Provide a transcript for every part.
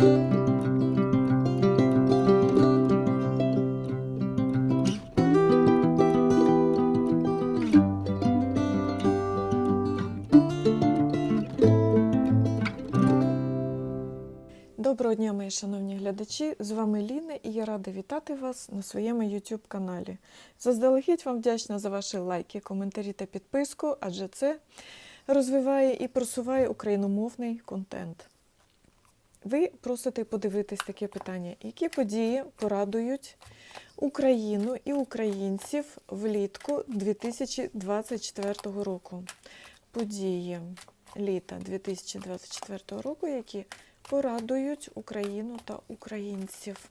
Доброго дня, мої шановні глядачі! З вами Ліна і я рада вітати вас на своєму YouTube каналі. Заздалегідь вам вдячна за ваші лайки, коментарі та підписку, адже це розвиває і просуває україномовний контент. Ви просите подивитись таке питання, які події порадують Україну і українців влітку 2024 року. Події літа 2024 року, які порадують Україну та українців.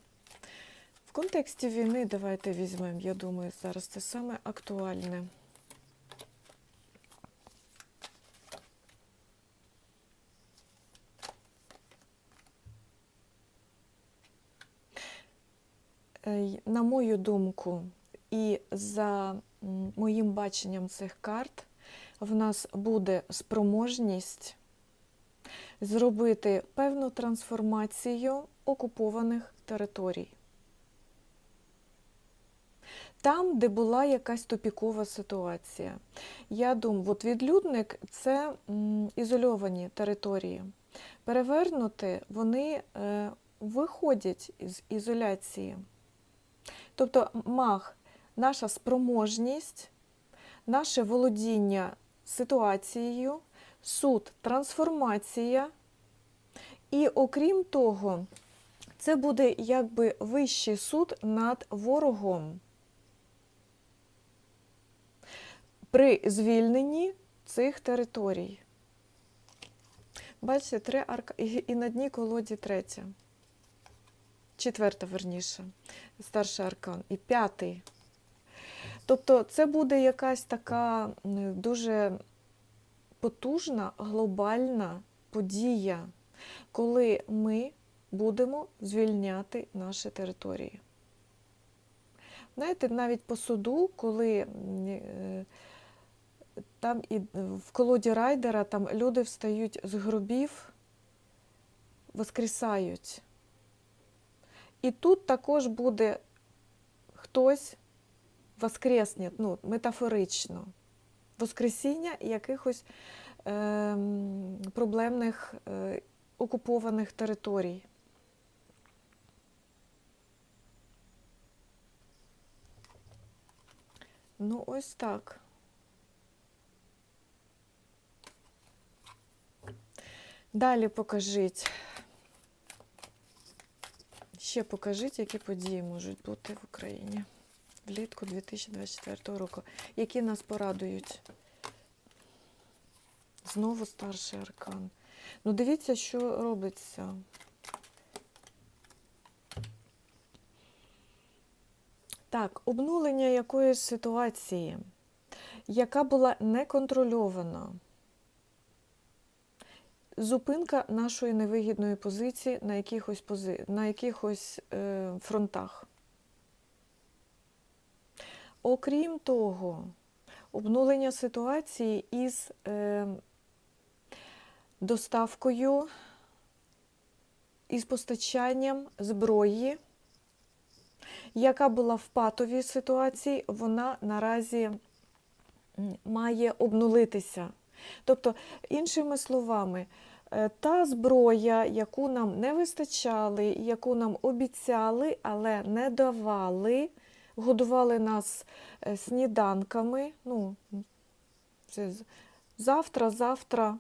В контексті війни давайте візьмемо, я думаю, зараз це саме актуальне. На мою думку, і за моїм баченням цих карт, в нас буде спроможність зробити певну трансформацію окупованих територій. Там, де була якась тупікова ситуація. Я думаю, от відлюдник це ізольовані території. Перевернути вони е, виходять із ізоляції. Тобто маг, наша спроможність, наше володіння ситуацією, суд, трансформація. І окрім того, це буде якби вищий суд над ворогом. При звільненні цих територій. Бачите, три арка... і на дні колоді третя. Четверта, верніше, старший аркан. І п'ятий. Тобто це буде якась така дуже потужна глобальна подія, коли ми будемо звільняти наші території. Знаєте, навіть по суду, коли е, там і в колоді райдера там люди встають з гробів, воскресають. І тут також буде хтось воскресне, ну, метафорично. Воскресіння якихось е, проблемних е, окупованих територій. Ну, ось так. Далі покажіть. Ще покажіть, які події можуть бути в Україні влітку 2024 року, які нас порадують. Знову старший аркан. Ну, дивіться, що робиться. Так, обнулення якоїсь ситуації, яка була неконтрольована. Зупинка нашої невигідної позиції на якихось, пози... на якихось е, фронтах. Окрім того, обнулення ситуації із е, доставкою, із постачанням зброї, яка була в патовій ситуації, вона наразі має обнулитися. Тобто, іншими словами, та зброя, яку нам не вистачали, яку нам обіцяли, але не давали, годували нас е, сніданками. Ну, це завтра, завтра,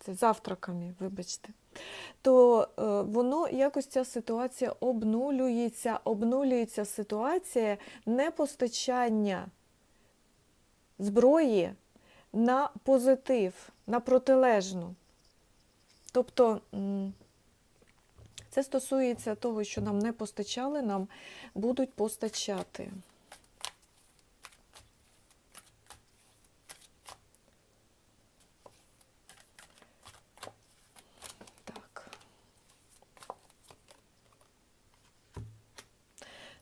це завтраками, вибачте. То е, воно якось ця ситуація обнулюється, обнулюється ситуація непостачання зброї на позитив, на протилежну. Тобто це стосується того, що нам не постачали, нам будуть постачати.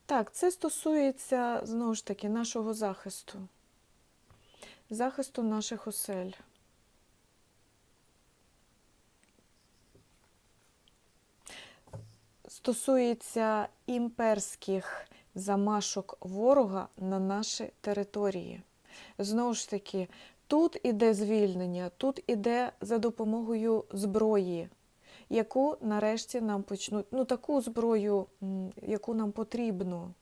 Так. Це стосується знову ж таки нашого захисту захисту наших осель. Стосується імперських замашок ворога на наші території. Знову ж таки, тут іде звільнення, тут іде за допомогою зброї, яку нарешті нам почнуть, ну таку зброю, яку нам потрібно.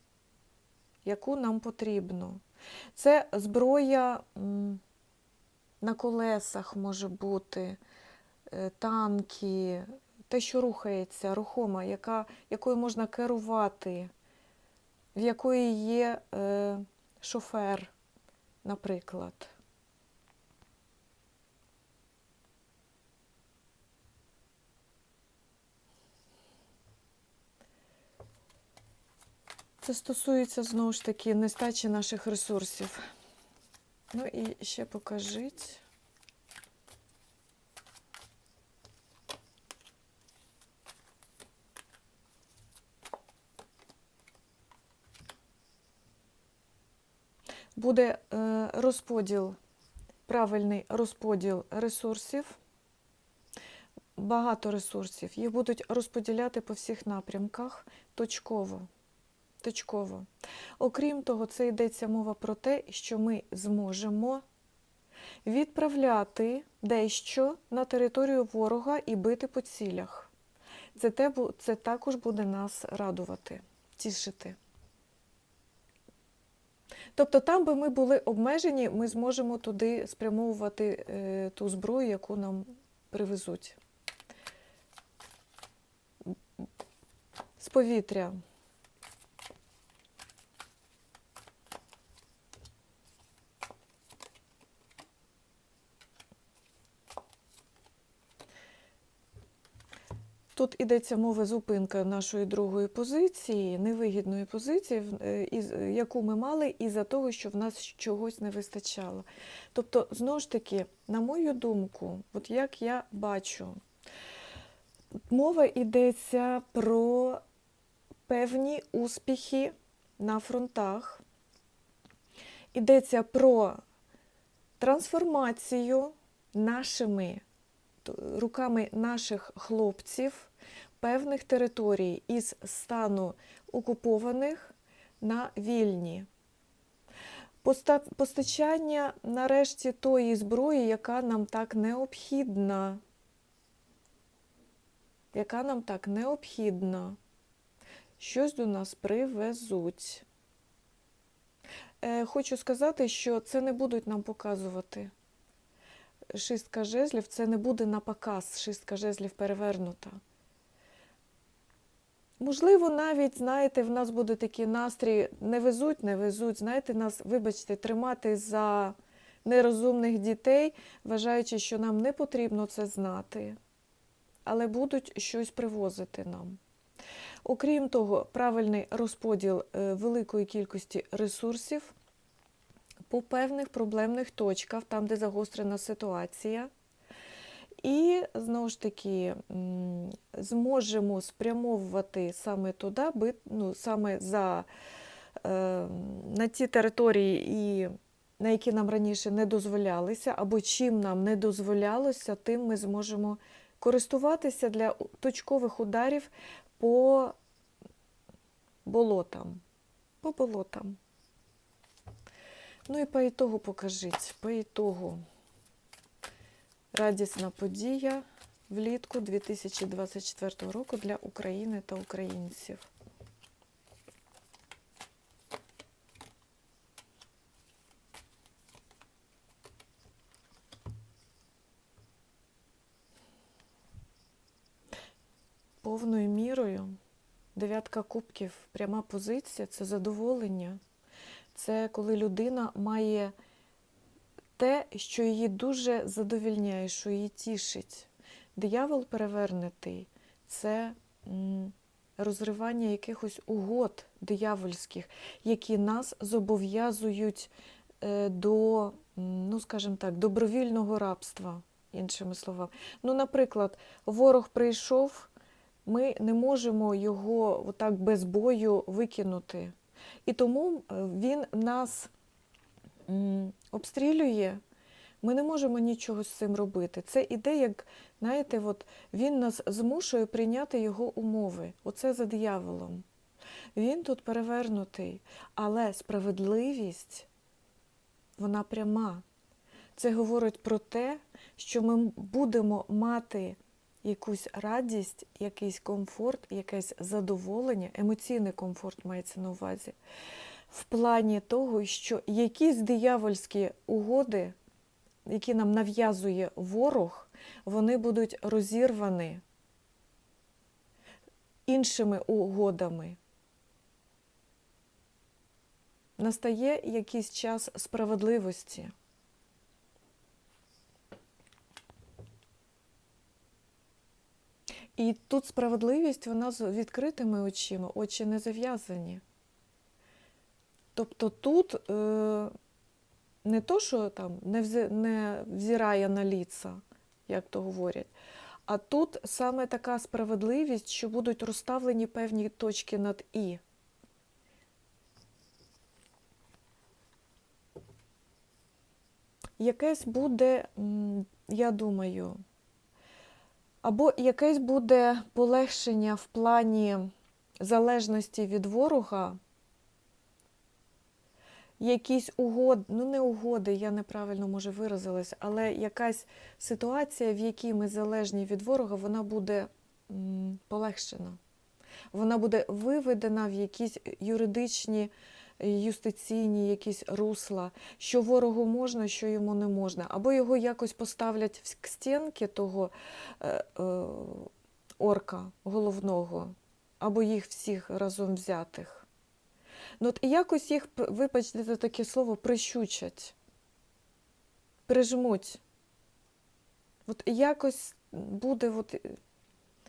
Яку нам потрібно. Це зброя на колесах може бути, е, танки, те, що рухається, рухома, яка, якою можна керувати, в якої є е, шофер, наприклад. Це стосується знову ж таки нестачі наших ресурсів. Ну і ще покажіть. Буде е, розподіл, правильний розподіл ресурсів. Багато ресурсів. Їх будуть розподіляти по всіх напрямках точково. точково. Окрім того, це йдеться мова про те, що ми зможемо відправляти дещо на територію ворога і бити по цілях. Це, те, це також буде нас радувати, тішити. Тобто там би ми були обмежені, ми зможемо туди спрямовувати е, ту зброю, яку нам привезуть. З повітря. Тут йдеться мова зупинка нашої другої позиції, невигідної позиції, е, із- яку ми мали, із-за того, що в нас чогось не вистачало. Тобто, знову ж таки, на мою думку, от як я бачу, мова йдеться про певні успіхи на фронтах, йдеться про трансформацію нашими руками наших хлопців певних територій із стану окупованих на вільні. Постачання нарешті тої зброї, яка нам так необхідна. Яка нам так необхідна. Щось до нас привезуть. Е, Хочу сказати, що це не будуть нам показувати шістка жезлів це не буде на показ, шістка жезлів перевернута. Можливо, навіть, знаєте, в нас буде такий настрій, не везуть, не везуть, знаєте, нас, вибачте, тримати за нерозумних дітей, вважаючи, що нам не потрібно це знати, але будуть щось привозити нам. Окрім того, правильний розподіл е, великої кількості ресурсів по певних проблемних точках, там, де загострена ситуація. І знову ж таки зможемо спрямовувати саме туди, ну, саме за, е, на ті території, і, на які нам раніше не дозволялися, або чим нам не дозволялося, тим ми зможемо користуватися для точкових ударів по болотам. По болотам. Ну і по ітогу покажіть. По ітогу радісна подія влітку 2024 року для України та українців. Повною мірою дев'ятка кубків, пряма позиція це задоволення. Це коли людина має те, що її дуже задовільняє, що її тішить. Диявол перевернутий це розривання якихось угод диявольських, які нас зобов'язують е, до, ну скажімо так, добровільного рабства, іншими словами. Ну, наприклад, ворог прийшов, ми не можемо його отак без бою викинути. І тому е, він нас обстрілює, Ми не можемо нічого з цим робити. Це іде, як, знаєте, от він нас змушує прийняти його умови. Оце за дияволом. Він тут перевернутий, але справедливість, вона пряма. Це говорить про те, що ми будемо мати якусь радість, якийсь комфорт, якесь задоволення, емоційний комфорт мається на увазі, в плані того, що якісь диявольські угоди, які нам нав'язує ворог, вони будуть розірвані іншими угодами. Настає якийсь час справедливості. І тут справедливість, вона з відкритими очима, очі не зав'язані. Тобто тут е, не то, що там не, взі, не взирає на ліца, як то говорять, а тут саме така справедливість, що будуть розставлені певні точки над І. Якесь буде, я думаю, або якесь буде полегшення в плані залежності від ворога, якісь угоди, ну не угоди, я неправильно може виразилась, але якась ситуація, в якій ми залежні від ворога, вона буде полегшена. Вона буде виведена в якісь юридичні, юстиційні якісь русла, що ворогу можна, що йому не можна. Або його якось поставлять в стінки того е, е, орка головного, або їх всіх разом взятих. Ну, от якось їх, вибачте за таке слово, прищучать, прижмуть. От якось буде от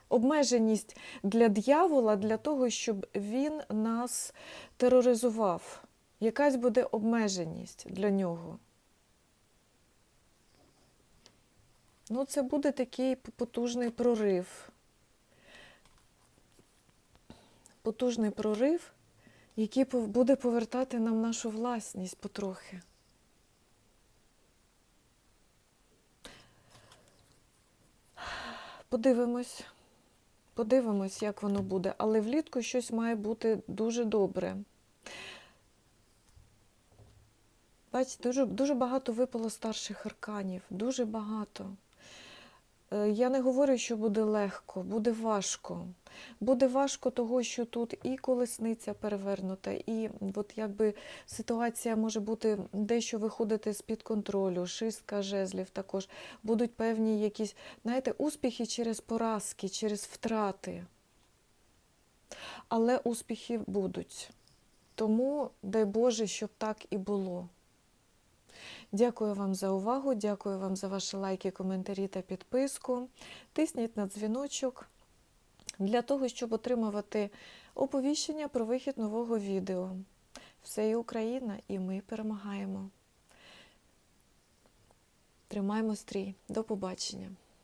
обмеженість для дьявола для того, щоб він нас тероризував. Якась буде обмеженість для нього. Ну, це буде такий потужний прорив. Потужний прорив, який буде повертати нам нашу власність потрохи. Подивимось. Подивимось, як воно буде. Але влітку щось має бути дуже добре. Бачите, дуже, дуже багато випало старших арканів. Дуже багато. Е, Я не говорю, що буде легко, буде важко. Буде важко того, що тут і колесниця перевернута, і от якби ситуація може бути дещо виходити з-під контролю, шистка жезлів також. Будуть певні якісь, знаєте, успіхи через поразки, через втрати. Але успіхи будуть. Тому дай Боже, щоб так і було. Дякую вам за увагу, дякую вам за ваші лайки, коментарі та підписку. Тисніть на дзвіночок для того, щоб отримувати оповіщення про вихід нового відео. Все є Україна, і ми перемагаємо. Тримаємо стрій. До побачення.